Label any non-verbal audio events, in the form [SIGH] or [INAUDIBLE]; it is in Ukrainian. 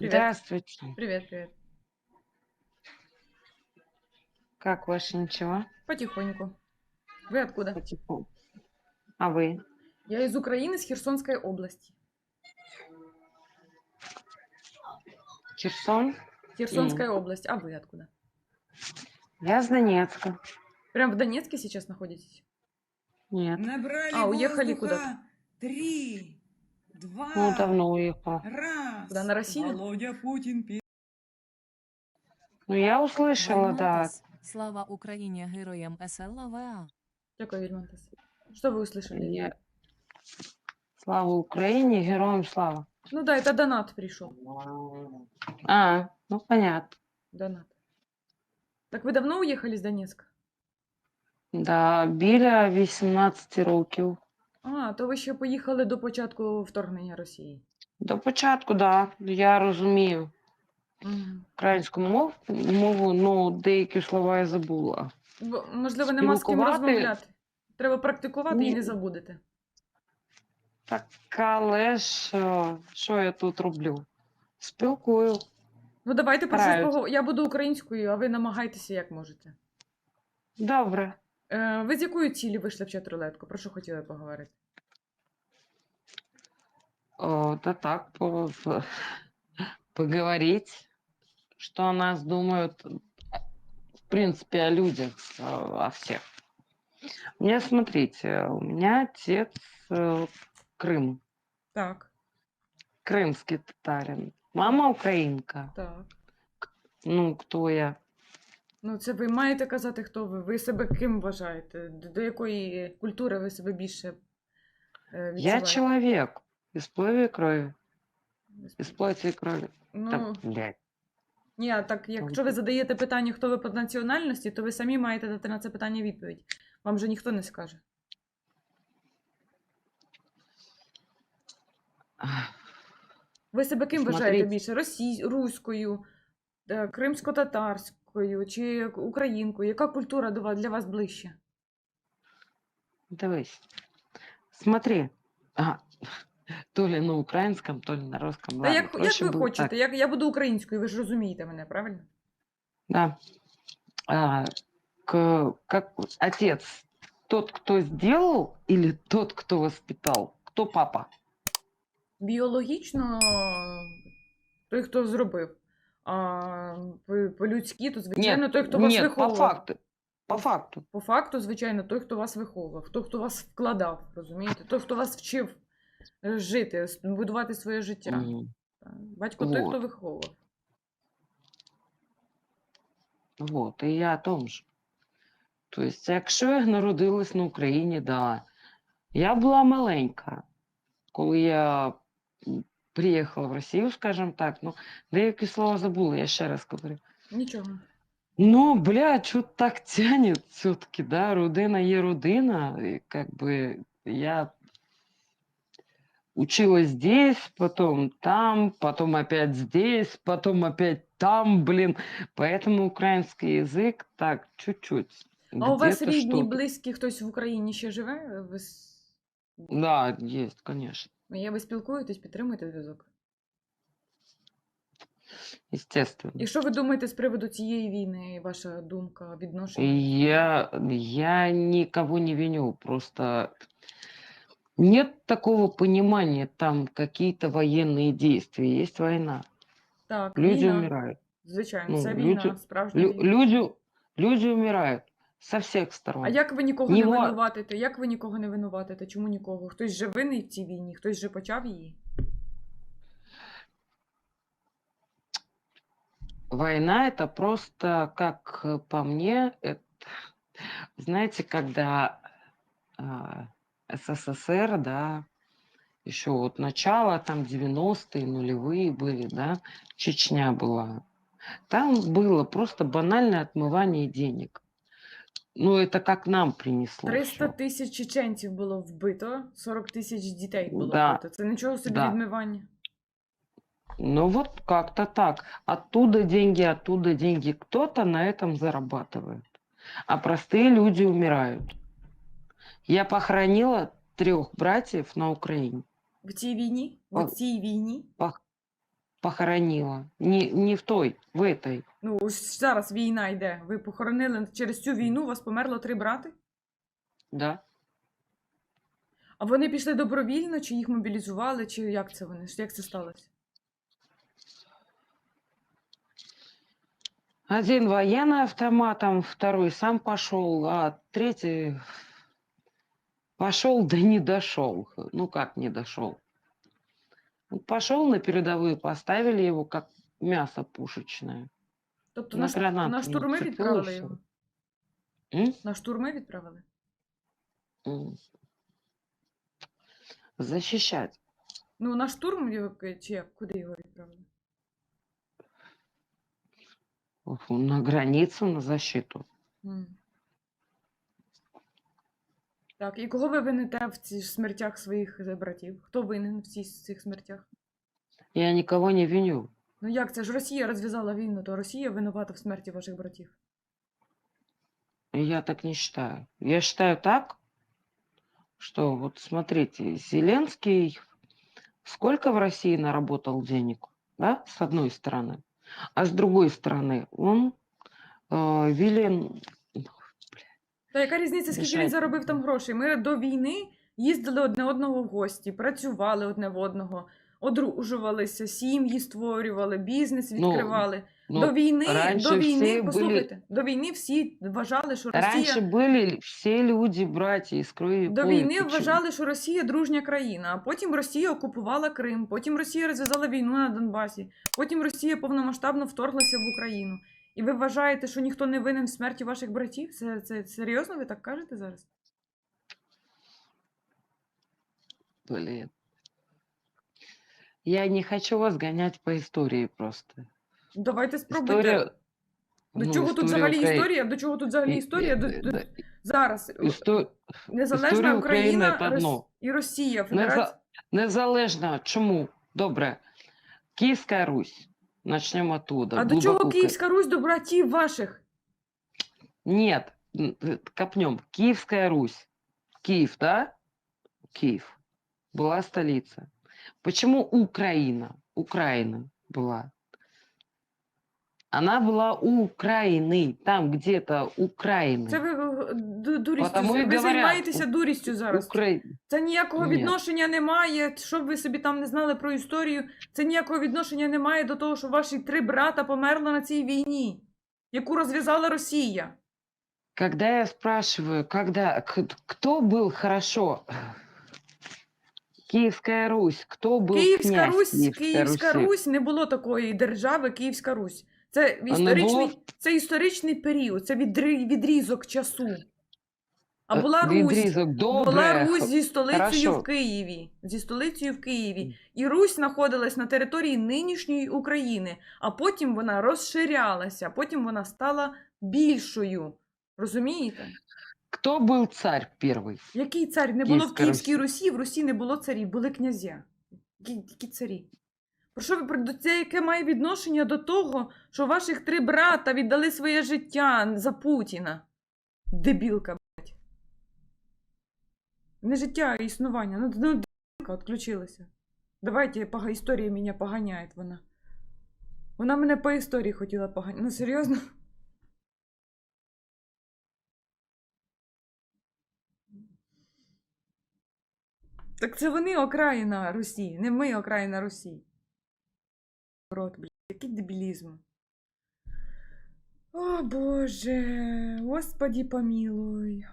Привет. Здравствуйте. Привет, привет. Как ваше ничего? Потихоньку. Вы откуда? Потихоньку. А вы? Я из Украины, с Херсонской области. Херсон? Херсонская область. А вы откуда? Я с Донецка. Прям в Донецке сейчас находитесь? Нет. Набрали А, уехали куда-то? Три, два, Ну, давно уехала. раз. Куда, на Россию? Володя Путин пи- Ну, я услышала, да. Вальмонтес. Слава Україні, героям СЛВА. Дякую, Вильмонтес. Что вы услышали? Я... Слава Украине, героям слава. Ну да, это донат пришел. А, ну понятно. Донат. Так вы давно уехали из Донецка? Да, біля 18 років. А, то ви ще поїхали до початку вторгнення Росії. До початку, да. Я розумію Мгм. українську мову, мову, ну деякі слова я забула. Бо, можливо, нема з ким Спілкувати- розмовляти. Треба практикувати і Ні. не забудете. Так, але ж е, що я тут роблю? Спілкую. Ну давайте про щось Стараюсь. поговоримо. Я буду українською, а ви намагайтеся як можете. Добре. Е, ви з якої цілі вийшли в чат рулетку? Про що хотіли поговорити? О, да так, по- в- поговорить, что о нас думают, в принципе, о людях, э, о всех. У меня, смотрите, у меня отец э, Крым, Так, крымский татарин. Мама украинка. так. Ну, кто я? Ну, це ви маєте казати, хто ви. Ви себе ким вважаєте? До, до якої культури ви себе більше е, Я відчуваєте? человек из плоти и крови. Из плоти и крови. Ну, Так, блядь. ні, а так якщо ви задаєте питання, хто ви по національності, то ви самі маєте дати на це питання відповідь. Вам же ніхто не скаже. Ах, Ви себе ким вважаєте Смотрите. більше? Росій... руською, е, кримсько-татарською чи українкою? Яка культура до вас для вас ближче? Дивись. Смотри. Ага. То ли на українському, то ли на русском. Та Ладно, як, як ви хочете? так. Як, я буду українською, ви ж розумієте мене, правильно? Да. А, к- как отец тот, кто сделал, или тот, кто воспитал? Кто папа? Біологічно той, хто зробив. А по-людськи, то звичайно той, хто вас нет, по виховував. факту. По факту. По факту, звичайно, той, хто вас виховував, той, хто вас вкладав, розумієте? Той, хто вас вчив е, жити, с- будувати своє життя. М, Батько той, хто Вот. виховував. Вот, і я о том же. То есть, якщо я народилась на Україні, да. Я була маленька, коли я м, приїхала в Росію, скажімо так, ну, деякі слова забула, я ще раз говорю. Нічого. Ну, блядь, что так тянет [LAUGHS] все-таки, да, родина є родина, и как бы я училась здесь, потом там, потом опять здесь, потом опять там, блин, поэтому украинский язык так чуть-чуть. А у вас где-то рідні, что-то. близькі, хтось в Україні ще живе? Ви, с- Да, есть, конечно, є, ви спілкуєтесь, підтримуєте зв'язок? естественно. І що ви думаєте з приводу цієї війни, ваша думка, И відношення? Я, я никого не виню, просто нет такого понимания, там какие-то военные действия, есть война, Так, люди війна. умирают, Звичайно, Ну, це люди- війна, справжня Лю- війна. люди, люди умирают со всех сторон. А як ви нікого Ні, не ну, а- винуватите? Як ви нікого не винуватите? Чому нікого? Хтось же винний в цій війні, хтось же почав її. Война это просто, как э, по мне, это, знаете, когда а, СССР, да, еще вот начало, там 90-е, нулевые были, да, Чечня была. Там было просто банальное отмывание денег. Ну, это как нам принесло 300 всё. тисяч чеченців було вбито, 40 тисяч дітей було Да. вбито. Це нічого собі Да. відмивання. Ну, вот как-то так. Оттуда деньги, оттуда деньги. Кто-то на этом зарабатывает. А простые люди умирают. Я похоронила трех братьев на Украине. В цій війні? В О. цій війні? похоронила. Не, не в той, в этой. Ну, ось зараз війна йде. Ви похоронили через цю війну, у вас померло три брати? Да. А вони пішли добровільно, чи їх мобілізували, чи як це вони? Як це сталося? Один военный автоматом, второй сам пошел, а третий пошел, да не дошел. Ну как не дошел? Пошел на передовую, поставили его как мясо пушечное. Тобто На на, ш- гранату на не штурми вцепилося. відправили його? М? На штурми відправили? М. Защищать. Ну, на штурм його к- чи як? Куди його відправили? Фу, На границу, на защиту. М. Так, і кого ви винете в цих смертях своїх е, братів? Хто винен в цій- цих смертях? Я никого не виню. Ну як це ж Росія розв'язала війну, то Росія винувата в смерті ваших братів. Я так не считаю. Я считаю так, что вот смотрите, Зеленский сколько в России наработал денег, да, с одной стороны, а с другой стороны он э, велен... Та яка різниця, скільки він заробив там грошей? Ми до війни їздили одне одного в гості, працювали одне в одного, одружувалися, сім'ї створювали, бізнес Ну, відкривали. ну, до війни, до війни, всі були- до війни всі вважали, що Росія Раньше были все люди, братья из крови. и до війни Почему? вважали, що Росія дружня країна, а потім Росія окупувала Крим, потім Росія розв'язала війну на Донбасі, потім Росія повномасштабно вторглася в Україну. І ви вважаєте, що ніхто не винен в смерті ваших братів? Це, це серйозно ви так кажете зараз? Блин. Я не хочу вас гонять по истории просто. Давайте спробуйте. История... До ну, чого тут взагалі Укра- історія? До чого тут взагалі історія? До, до- Зараз исто- незалежна історія Україна Рос- і Росія. Неза- Федерація. Незалежно чому? Добре. Київська Русь. Начнемо оттуда. А до чого глубоко ко- Київська Русь до братів ваших? Нет, н- э, копнем. Киевская Русь. Киев, да? Киев. Была столица. Почему Украина? Украина была. Она была у Украины. Там где-то Украины. Це ви е, ду- дурістю. Потому і ви говорять, займаєтеся у- дурістю зараз. Укра- Це ніякого Ні. відношення немає. Щоб ви собі там не знали про історію, це ніякого відношення немає до того, що ваші три брата померли на цій війні, яку розв'язала Росія. Когда я спрашиваю, когда, к- кто был хорошо? Киевская Русь. Кто был Київська князь Русь, Киевской Київська Руси? Русь не було такої держави, Київська Русь. Це історичний, було? це історичний період, це відрізок часу. А була Русь. Добре. Була Русь зі столицею хорошо. в Києві. Зі столицею в Києві. І Русь знаходилась на території нинішньої України, а потім вона розширялася, потім вона стала більшою. Розумієте? Кто был царь первый? Який цар? Не було в Київській. Русі, в Русі не було царів, були князя. Які царі? Про що ви про це яке має відношення до того, що ваших три брата віддали своє життя за Путіна? Дебілка, блядь. Не життя, а існування. Ну, ну дебілка відключилася. Давайте пога історія мене поганяє вона. Вона мене по історії хотіла поганяти. Ну серйозно? Так це вони окраїна Русі, не ми окраїна Русі. Рот, блядь, який дебілізм. О Боже, Господи помилуй.